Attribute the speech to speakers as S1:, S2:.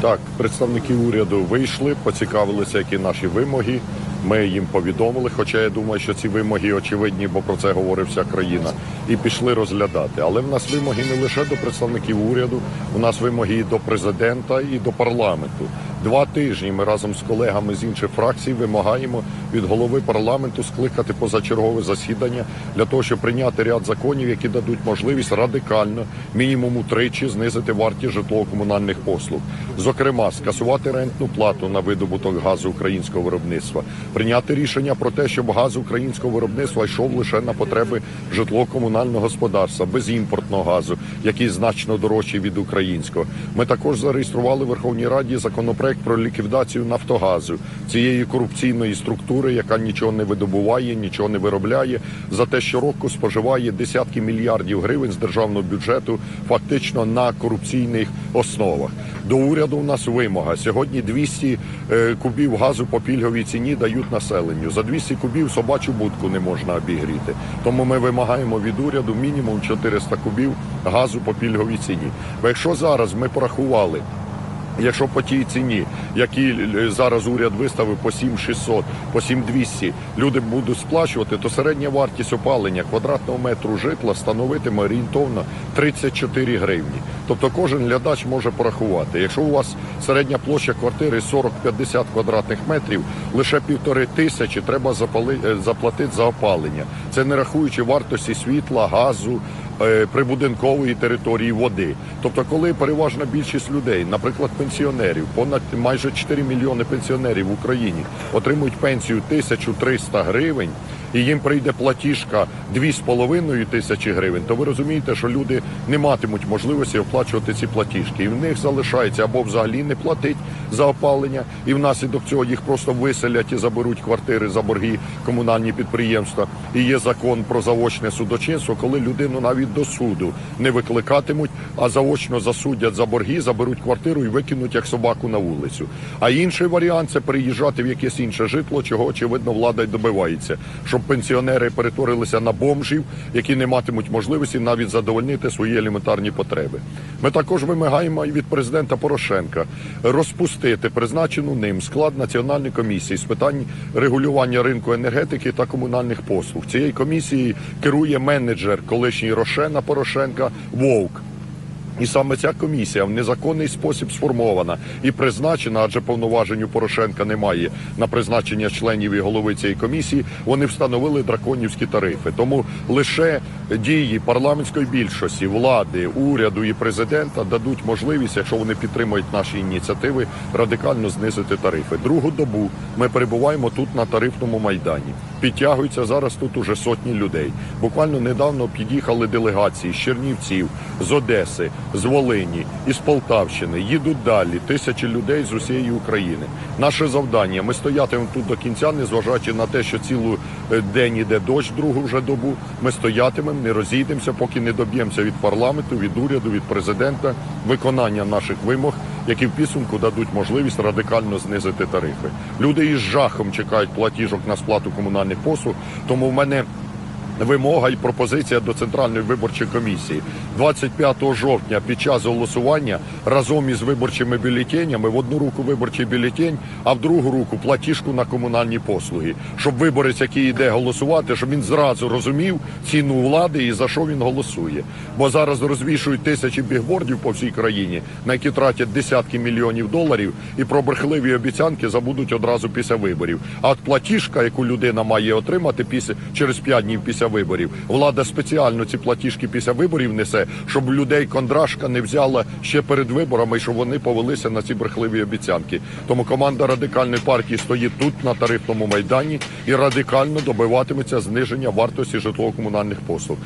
S1: Так, представники уряду вийшли, поцікавилися, які наші вимоги. Ми їм повідомили, хоча я думаю, що ці вимоги очевидні, бо про це говорить вся країна, і пішли розглядати. Але в нас вимоги не лише до представників уряду, у нас вимоги і до президента, і до парламенту. Два тижні ми разом з колегами з інших фракцій вимагаємо від голови парламенту скликати позачергове засідання для того, щоб прийняти ряд законів, які дадуть можливість радикально, мінімум утричі, знизити вартість житлово-комунальних послуг. Зокрема, скасувати рентну плату на видобуток газу українського виробництва, прийняти рішення про те, щоб газ українського виробництва йшов лише на потреби житлово-комунального господарства, без імпортного газу, який значно дорожчий від українського. Ми також зареєстрували в Верховній Раді законопроект про ліквідацію Нафтогазу, цієї корупційної структури, яка нічого не видобуває, нічого не виробляє, за те, що року споживає десятки мільярдів гривень з державного бюджету, фактично на корупційних основах. До уряду у нас вимога. Сьогодні 200 е, кубів газу по пільговій ціні дають населенню. За 200 кубів собачу будку не можна обігріти. Тому ми вимагаємо від уряду мінімум 400 кубів газу по пільговій ціні. Бо якщо зараз ми порахували, Якщо по тій ціні, які е, зараз уряд виставив по 7600, по 7200, люди будуть сплачувати, то середня вартість опалення квадратного метру житла становитиме орієнтовно 34 гривні. Тобто кожен глядач може порахувати. Якщо у вас середня площа квартири 40-50 квадратних метрів, лише півтори тисячі треба запали- е, заплатити за опалення. Це не рахуючи вартості світла, газу, прибудинкової території води. Тобто, коли переважна більшість людей, наприклад, пенсіонерів, понад майже 4 мільйони пенсіонерів в Україні отримують пенсію 1300 гривень, і їм прийде платіжка 2,5 тисячі гривень, то ви розумієте, що люди не матимуть можливості оплачувати ці платіжки. І в них залишається або взагалі не платить за опалення, і внаслідок цього їх просто виселять і заберуть квартири за борги комунальні підприємства. І є закон про заочне судочинство, коли людину навіть до суду не викликатимуть, а заочно засудять за борги, заберуть квартиру і викинуть як собаку на вулицю. А інший варіант це приїжджати в якесь інше житло, чого очевидно влада й добивається, щоб пенсіонери перетворилися на бомжів, які не матимуть можливості навіть задовольнити свої елементарні потреби. Ми також вимагаємо і від президента Порошенка розпустити призначену ним склад національної комісії з питань регулювання ринку енергетики та комунальних послуг. Цією комісією керує менеджер колишній Рошена Порошенка Вовк. І саме ця комісія в незаконний спосіб сформована і призначена, адже повноважень Порошенка немає на призначення членів і голови цієї комісії. Вони встановили драконівські тарифи. Тому лише дії парламентської більшості, влади, уряду і президента дадуть можливість, якщо вони підтримують наші ініціативи, радикально знизити тарифи. Другу добу ми перебуваємо тут на тарифному майдані. Підтягуються зараз тут уже сотні людей. Буквально недавно під'їхали делегації з Чернівців, з Одеси, з Волині, із Полтавщини. Їдуть далі тисячі людей з усієї України. Наше завдання ми стоятимемо тут до кінця, незважаючи на те, що цілу е, день іде дощ, другу вже добу. Ми стоятимемо, не розійдемося, поки не доб'ємося від парламенту, від уряду, від президента виконання наших вимог, які в підсумку дадуть можливість радикально знизити тарифи. Люди із жахом чекають платіжок на сплату комунальних послуг. Тому в мене вимога і пропозиція до Центральної виборчої комісії 25 жовтня під час голосування разом із виборчими бюлетенями в одну руку виборчий бюлетень, а в другу руку платіжку на комунальні послуги, щоб виборець, який йде голосувати, щоб він зразу розумів ціну влади і за що він голосує. Бо зараз розвішують тисячі бігбордів по всій країні, на які тратять десятки мільйонів доларів, і про брехливі обіцянки забудуть одразу після виборів. А от платіжка, яку людина має отримати після через 5 днів після виборів, влада спеціально ці платіжки після виборів несе, щоб людей кондрашка не взяла ще перед виборами, щоб вони повелися на ці брехливі обіцянки. Тому команда радикальної партії стоїть тут на тарифному майдані і радикально добиватиметься зниження вартості житлово-комунальних послуг.